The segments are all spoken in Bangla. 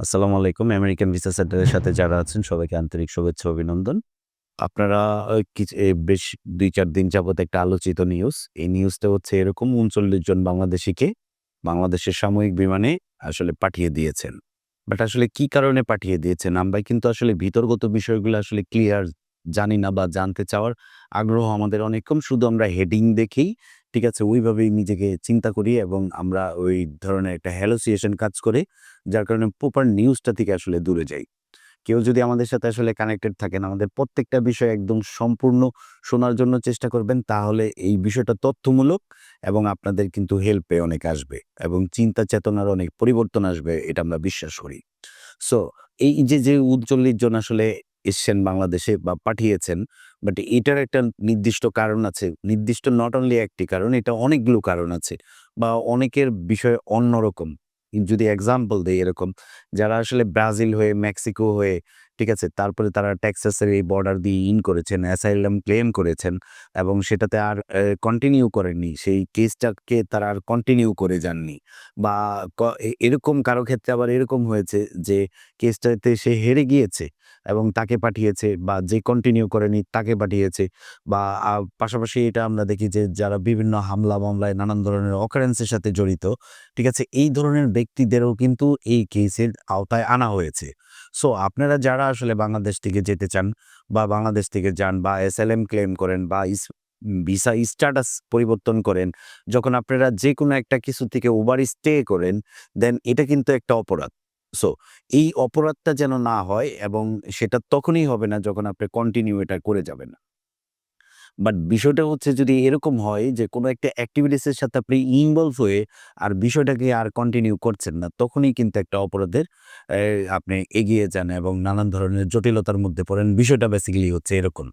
আসসালামু আলাইকুম। আমেরিকান ভিসা সেন্টারের সাথে যারা আছেন, সবাইকে আন্তরিক শুভেচ্ছা, অভিনন্দন। আপনারা বেশ ২-৪ দিন যাবৎ একটা আলোচিত নিউজ। এই নিউজটা হচ্ছে এরকম ৩৯ জন বাংলাদেশিকে বাংলাদেশের সাময়িক বিমানে আসলে পাঠিয়ে দিয়েছেন। বাট আসলে কি কারণে পাঠিয়ে দিয়েছেন? আমরা কিন্তু আসলে ভিতরগত বিষয়গুলো আসলে ক্লিয়ার জানি না বা জানতে চাওয়ার আগ্রহ আমাদের অনেক কম। শুধু আমরা হেডিং দেখেই ঠিক আছে ওইভাবেই নিজেকে চিন্তা করি এবং আমরা ওই ধরনের একটা হ্যালোসিয়েশন কাজ করে যার কারণে প্রপার নিউজটা থেকে আসলে দূরে যাই। কেউ যদি আমাদের সাথে আসলে কানেক্টেড থাকেন, আমাদের প্রত্যেকটা বিষয় একদম সম্পূর্ণ শোনার জন্য চেষ্টা করবেন তাহলে এই বিষয়টা তথ্যমূলক এবং আপনাদের কিন্তু হেল্পে অনেক আসবে এবং চিন্তা চেতনার অনেক পরিবর্তন আসবে এটা আমরা বিশ্বাস করি। সো এই যে, যে ৩৯ জন আসলে এসছেন বাংলাদেশে বা পাঠিয়েছেন বাট এটার একটা নির্দিষ্ট কারণ আছে। নির্দিষ্ট নট অনলি একটি কারণ, এটা অনেকগুলো কারণ আছে বা অনেকের বিষয় অন্যরকম। যদি এক্সাম্পল দেয় এরকম যারা আসলে ব্রাজিল হয়ে, মেক্সিকো হয়ে, ঠিক আছে? তারপরে তারা টেক্সাসের এই বর্ডার দিয়ে ইন করেছেন, অ্যাসাইলাম ক্লেম করেছেন এবং সেটাতে আর কন্টিনিউ করেননি। সেই কেসটাকে তারা আর কন্টিনিউ করে যাননি বা এরকম কারও ক্ষেত্রে আবার এরকম হয়েছে যে কেসটাতে সে হেরে গিয়েছে এবং তাকে পাঠিয়েছে বা যে কন্টিনিউ করেনি তাকে পাঠিয়েছে বা পাশাপাশি এটা আমরা দেখি যে যারা বিভিন্ন হামলা মামলায় নানান ধরনের অকারেন্সের সাথে জড়িত, ঠিক আছে? এই ধরনের ব্যক্তিদেরও কিন্তু এই কেসের আওতায় আনা হয়েছে। সো আপনারা যারা আসলে বাংলাদেশ থেকে যেতে চান বা বাংলাদেশ থেকে যান বা এস ক্লেম করেন বা ভিসা স্ট্যাটাস পরিবর্তন করেন, যখন আপনারা যে কোনো একটা কিছু থেকে ওভার স্টে করেন, দেন এটা কিন্তু একটা অপরাধ। সো এই অপরাধটা যেন না হয় এবং সেটা তখনই হবে না যখন আপনি কন্টিনিউ এটা করে যাবেন। বাট বিষয়টা হচ্ছে যদি এরকম হয় যে কোনো একটা অ্যাক্টিভিটিসের সাথে আপনি ইনভলভ হয়ে আর বিষয়টাকে আর কন্টিনিউ করছেন না, তখনই কিন্তু একটা অপরাধের আপনি এগিয়ে যান এবং নানান ধরনের জটিলতার মধ্যে পড়েন। বিষয়টা বেসিক্যালি হচ্ছে এরকম।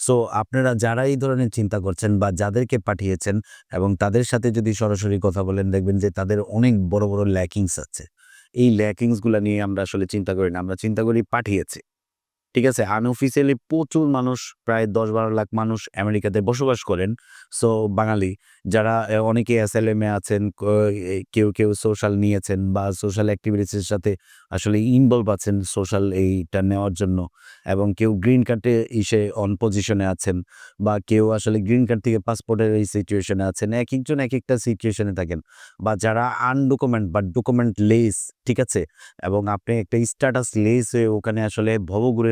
সো আপনারা যারা এই ধরনের চিন্তা করছেন বা যাদেরকে পাঠিয়েছেন এবং তাদের সাথে যদি সরাসরি কথা বলেন দেখবেন যে তাদের অনেক বড়, বড় ল্যাকিংস আছে। এই ল্যাকিংসগুলা নিয়ে আমরা আসলে চিন্তা করি না। আমরা চিন্তা করি পাঠিয়েছে। ঠিক আছে? আনঅফিসিয়ালি প্রচুর মানুষ প্রায় দশ বারো লাখ মানুষ আমেরিকাতে বসবাস করেন। সো বাঙালি যারা অনেকে অ্যাসাইলাম এ আছেন, কেউ, কেউ সোশ্যাল নিয়েছেন বা সোশ্যাল এক্টিভিটিস এর সাথে আসলে ইনভলভ আছেন সোশ্যাল এইটা নেওয়ার জন্য এবং কেউ গ্রিন কার্ডে ইসে অন পজিশন আছেন বা কেউ আসলে গ্রিন কার্ড থেকে পাসপোর্টের এই সিচুয়েশন আছেন এক একজন এক একটা এ থাকেন বা যারা আনডকুমেন্ট বা ডকুমেন্ট লেস, ঠিক আছে? এবং আপনি একটা স্ট্যাটাস লেস হয়ে ওখানে আসলে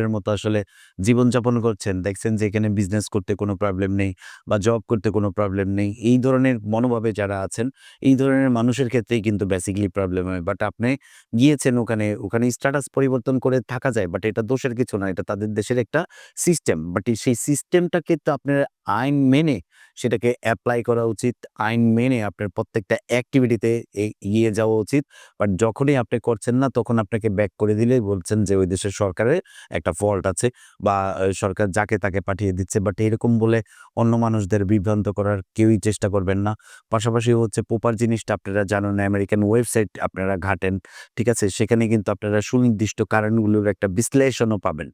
ভবঘুরের মতো আসলে জীবনযাপন করছেন। দেখছেন যে এখানে বিজনেস করতে কোনো প্রবলেম নেই বা জব করতে কোনো প্রবলেম নেই। এই ধরনের মনোভাবে যারা আছেন, এই ধরনের মানুষের ক্ষেত্রেই কিন্তু বেসিক্যালি প্রবলেম হয়। বাট আপনি গিয়েছেন ওখানে, ওখানে স্ট্যাটাস পরিবর্তন করে থাকা যায়। বাট এটা দোষের কিছু না। এটা তাদের দেশের একটা সিস্টেম। বাট সেই সিস্টেমটাকে তো আপনার আইন মেনে সেটাকে অ্যাপ্লাই করা উচিত। আইন মেনে আপনার প্রত্যেকটা অ্যাক্টিভিটিতে এগিয়ে যাওয়া উচিত। বাট যখনই আপনি করছেন না তখন আপনাকে ব্যাক করে দিলেই বলছেন যে ওই দেশের সরকারের একটা ফল্ট আছে বা সরকার যাকে তাকে পাঠিয়ে দিচ্ছে। বাট এরকম বলে অন্য মানুষদের বিভ্রান্ত করার কেউই চেষ্টা করবেন না। পাশাপাশি হচ্ছে প্রপার জিনিসটা আপনারা জানেন আমেরিকান ওয়েবসাইট আপনারা ঘাঁটেন, ঠিক আছে? সেখানে কিন্তু আপনারা সুনির্দিষ্ট কারণগুলোর একটা বিশ্লেষণও পাবেন।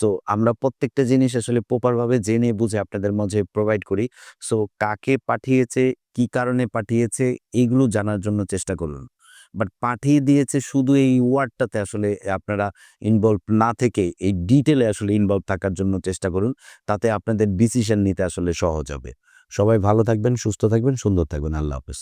সো আমরা প্রত্যেকটা জিনিস আসলে প্রপার ভাবে জেনে বুঝে আপনাদের মাঝে প্রোভাইড করি। সো কাকে পাঠিয়েছে, কি কারণে পাঠিয়েছে এগুলো জানার জন্য চেষ্টা করুন। বাট পাঠিয়ে দিয়েছে শুধু এই ওয়ার্ডটাতে আসলে আপনারা ইনভলভ না থেকে এই ডিটেলে আসলে ইনভলভ থাকার জন্য চেষ্টা করুন। তাতে আপনাদের ডিসিশন নিতে আসলে সহজ হবে। সবাই ভালো থাকবেন, সুস্থ থাকবেন, সুন্দর থাকবেন। আল্লাহ হাফেজ।